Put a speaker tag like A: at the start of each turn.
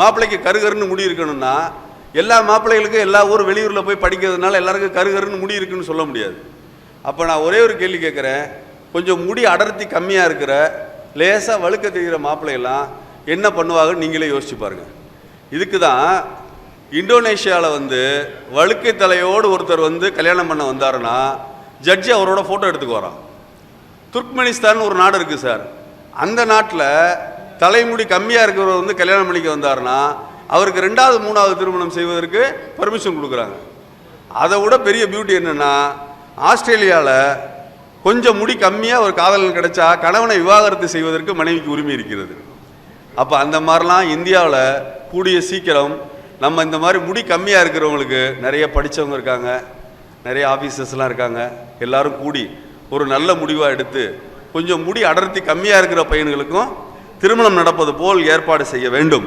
A: மாப்பிள்ளைக்கு கருகருன்னு முடி இருக்கணும்னா எல்லா மாப்பிள்ளைகளுக்கும் எல்லா ஊர் வெளியூரில் போய் படிக்கிறதுனால எல்லாருக்கும் கருகருன்னு முடி இருக்குன்னு சொல்ல முடியாது. அப்போ நான் ஒரே ஒரு கேள்வி கேட்குறேன். கொஞ்சம் முடி அடர்த்தி கம்மியாக இருக்கிற லேசாக வழுக்க தெரிகிற மாப்பிள்ளையெல்லாம் என்ன பண்ணுவாங்கன்னு நீங்களே யோசிச்சு பாருங்கள் இதுக்கு தான் இந்தோனேஷியாவில் வந்து வழுக்கை தலையோடு ஒருத்தர் வந்து கல்யாணம் பண்ண வந்தாருன்னா ஜட்ஜி அவரோட ஃபோட்டோ எடுத்துக்கு வரான். துர்க்மெனிஸ்தான் ஒரு நாடு இருக்குது சார். அந்த நாட்டில் தலைமுடி கம்மியாக இருக்கிறவர் வந்து கல்யாணம் பண்ணிக்க வந்தாருன்னா அவருக்கு ரெண்டாவது மூணாவது திருமணம் செய்வதற்கு பர்மிஷன் கொடுக்குறாங்க. அதை விட பெரிய பியூட்டி என்னென்னா ஆஸ்திரேலியாவில் கொஞ்சம் முடி கம்மியாக ஒரு காதலன் கிடைச்சா கணவனை விவாகரத்து செய்வதற்கு மனைவிக்கு உரிமை இருக்கிறது. அப்போ அந்த மாதிரிலாம் இந்தியாவில் கூடிய சீக்கிரம் நம்ம இந்த மாதிரி முடி கம்மியாக இருக்கிறவங்களுக்கு நிறைய படித்தவங்க இருக்காங்க நிறைய ஆஃபீஸர்ஸ்லாம் இருக்காங்க எல்லாரும் கூடி ஒரு நல்ல முடிவாக எடுத்து கொஞ்சம் முடி அடர்த்தி கம்மியாக இருக்கிற பையன்களுக்கும் திருமணம் நடப்பது போல் ஏற்பாடு செய்ய வேண்டும்.